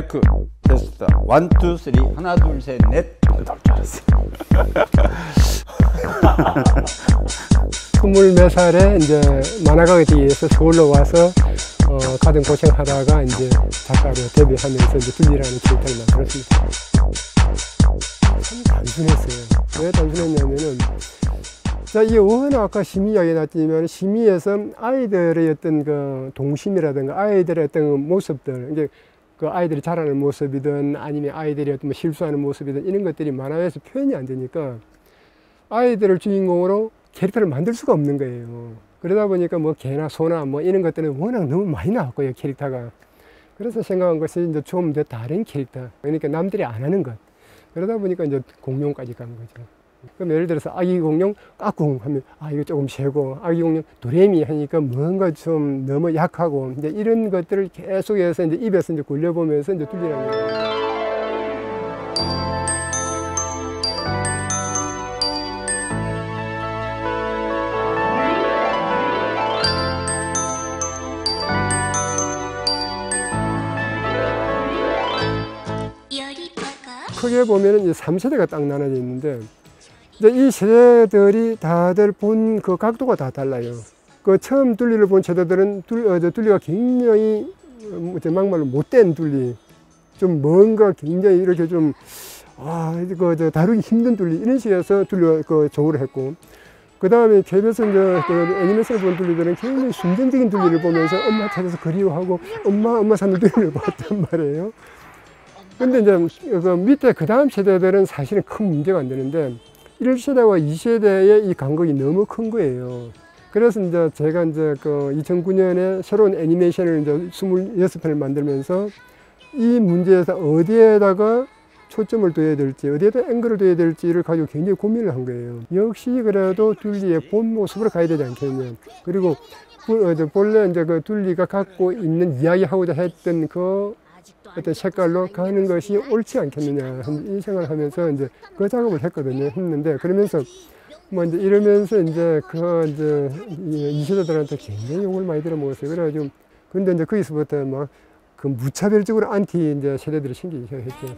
마이크 테스트 원투 쓰리 하나 둘 셋 넷. 스물 몇 살에 이제 만화가게에서 서울로 와서 어, 가장 고생하다가 이제 작가로 데뷔하면서 이제 둘리라는 캐릭터를 만들었습니다. 참 단순했어요. 왜 단순했냐면은 자, 이 워낙 아까 심의 이야기 나왔지만 심의에서 아이들의 어떤 그 동심이라든가 아이들의 어떤 모습들, 이제 그 아이들이 자라는 모습이든 아니면 아이들이 어떤 뭐 실수하는 모습이든 이런 것들이 만화에서 표현이 안 되니까 아이들을 주인공으로 캐릭터를 만들 수가 없는 거예요. 그러다 보니까 뭐 개나 소나 뭐 이런 것들은 워낙 너무 많이 나왔고요, 캐릭터가. 그래서 생각한 것이 이제 좀 더 다른 캐릭터. 그러니까 남들이 안 하는 것. 그러다 보니까 이제 공룡까지 간 거죠. 그럼 예를 들어서 아기 공룡 까꿍 하면 아 이거 조금 세고 아기 공룡 도레미 하니까 뭔가 좀 너무 약하고 이제 이런 것들을 계속해서 이제 입에서 이제 굴려보면서 이제 뚫리는 거예요. 크게 보면은 이제 3세대가 딱 나눠져 있는데 이제 이 세대들이 다들 본 그 각도가 다 달라요. 그 처음 둘리를 본 세대들은 둘, 어, 둘리 가 굉장히 어, 막말로 못된 둘리, 좀 뭔가 굉장히 이렇게 좀 아, 그, 저, 다루기 힘든 둘리, 이런 식에서 둘리가 그 조우를 했고, 그 다음에 KBS 이제 그 애니메이션을 본 둘리들은 굉장히 순전적인 둘리를 보면서 엄마 찾아서 그리워하고, 엄마, 엄마 사는 둘리를 봤단 말이에요. 근데 이제 그 밑에 그 다음 세대들은 사실은 큰 문제가 안 되는데, 1세대와 2세대의 이 간극이 너무 큰 거예요. 그래서 이제 제가 이제 그 2009년에 새로운 애니메이션을 이제 26편을 만들면서 이 문제에서 어디에다가 초점을 둬야 될지, 어디에다 앵글을 둬야 될지를 가지고 굉장히 고민을 한 거예요. 역시 그래도 둘리의 본 모습으로 가야 되지 않겠냐. 그리고 본래 이제 그 둘리가 갖고 있는 이야기하고자 했던 그 어떤 색깔로 가는 것이 옳지 않겠느냐 이 생각을 하면서 이제 그 작업을 했거든요. 했는데 그러면서 뭐 이제 이러면서 이제 그 이제 이 세대들한테 굉장히 욕을 많이 들어먹었어요. 그래가지고 근데 이제 거기서부터 막 그 무차별적으로 안티 이제 세대들이 생기기 시작했죠.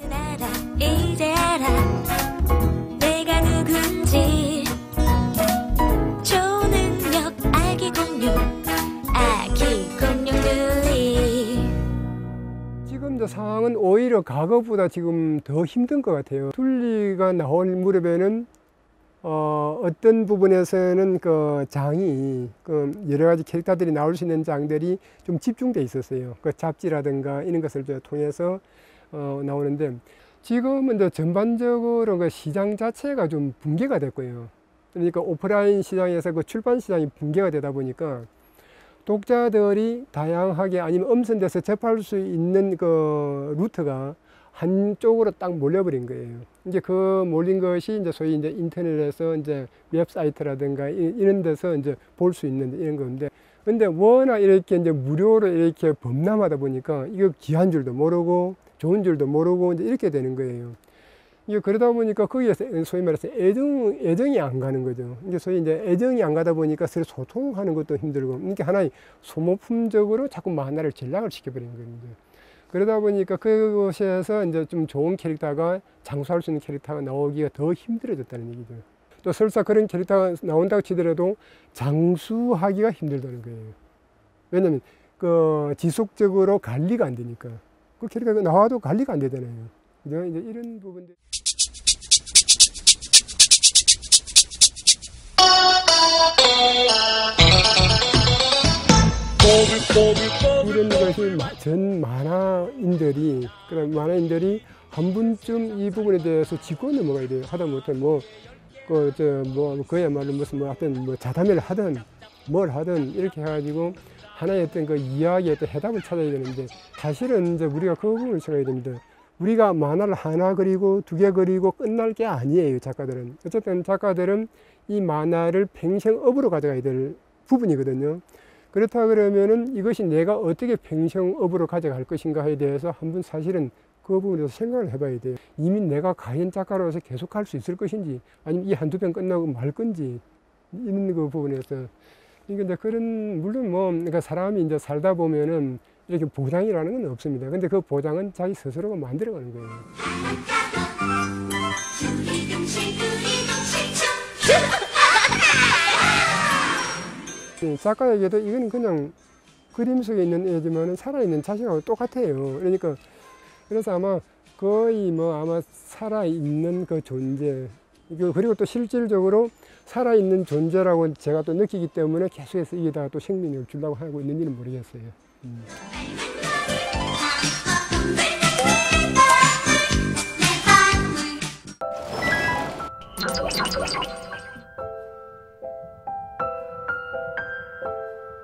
상황은 오히려 과거보다 지금 더 힘든 것 같아요. 둘리가 나올 무렵에는 어, 어떤 부분에서는 그 장이 그 여러 가지 캐릭터들이 나올 수 있는 장들이 좀 집중돼 있었어요. 그 잡지라든가 이런 것을 통해서 어, 나오는데 지금은 이제 전반적으로 그 시장 자체가 좀 붕괴가 됐고요. 그러니까 오프라인 시장에서 그 출판 시장이 붕괴가 되다 보니까 독자들이 다양하게 아니면 엄선돼서 접할 수 있는 그 루트가 한쪽으로 딱 몰려버린 거예요. 이제 그 몰린 것이 이제 소위 이제 인터넷에서 이제 웹사이트라든가 이런 데서 이제 볼 수 있는 이런 건데 근데 워낙 이렇게 이제 무료로 이렇게 범람하다 보니까 이거 귀한 줄도 모르고 좋은 줄도 모르고 이제 이렇게 되는 거예요. 이게 그러다 보니까 거기에서 소위 말해서 애정, 애정이 안 가는 거죠. 이게 소위 이제 애정이 안 가다 보니까 서로 소통하는 것도 힘들고, 이게 하나의 소모품적으로 자꾸 만화를 전락을 시켜버리는 거예요. 그러다 보니까 그곳에서 이제 좀 좋은 캐릭터가 장수할 수 있는 캐릭터가 나오기가 더 힘들어졌다는 얘기죠. 또 설사 그런 캐릭터가 나온다고 치더라도 장수하기가 힘들다는 거예요. 왜냐면 그 지속적으로 관리가 안 되니까. 그 캐릭터가 나와도 관리가 안 되잖아요. 이제 이런 부분들. 이런 것이 전 만화인들이 그런 만화인들이 한 번쯤 이 부분에 대해서 짚고 넘어가야 돼요. 하다 못해 뭐 그 저 뭐 그야말로 무슨 뭐 어떤 뭐 자담회를 하든 뭘 하든 이렇게 해가지고 하나의 어떤 그 이야기의 어떤 해답을 찾아야 되는데 사실은 이제 우리가 그 부분을 생각해야 됩니다. 우리가 만화를 하나 그리고 두 개 그리고 끝날 게 아니에요 작가들은. 어쨌든 작가들은 이 만화를 평생업으로 가져가야 될 부분이거든요. 그렇다 그러면은 이것이 내가 어떻게 평생업으로 가져갈 것인가에 대해서 한번 사실은 그 부분에 대해서 생각을 해봐야 돼요. 이미 내가 가연 작가로서 계속 할 수 있을 것인지 아니면 이 한두 편 끝나고 말 건지 이런 그 부분에서. 그러니까 이제 그런 물론 뭐 그러니까 사람이 이제 살다 보면은 이렇게 보장이라는 건 없습니다. 근데 그 보장은 자기 스스로가 만들어가는 거예요. 이 작가에게도 이건 그냥 그림 속에 있는 애지만은 살아있는 자식하고 똑같아요. 그러니까 그래서 아마 거의 뭐 아마 살아있는 그 존재 이거 그리고 또 실질적으로 살아있는 존재라고 제가 또 느끼기 때문에 계속해서 이게다가 또 생명력을 주려고 하고 있는지는 모르겠어요. 음.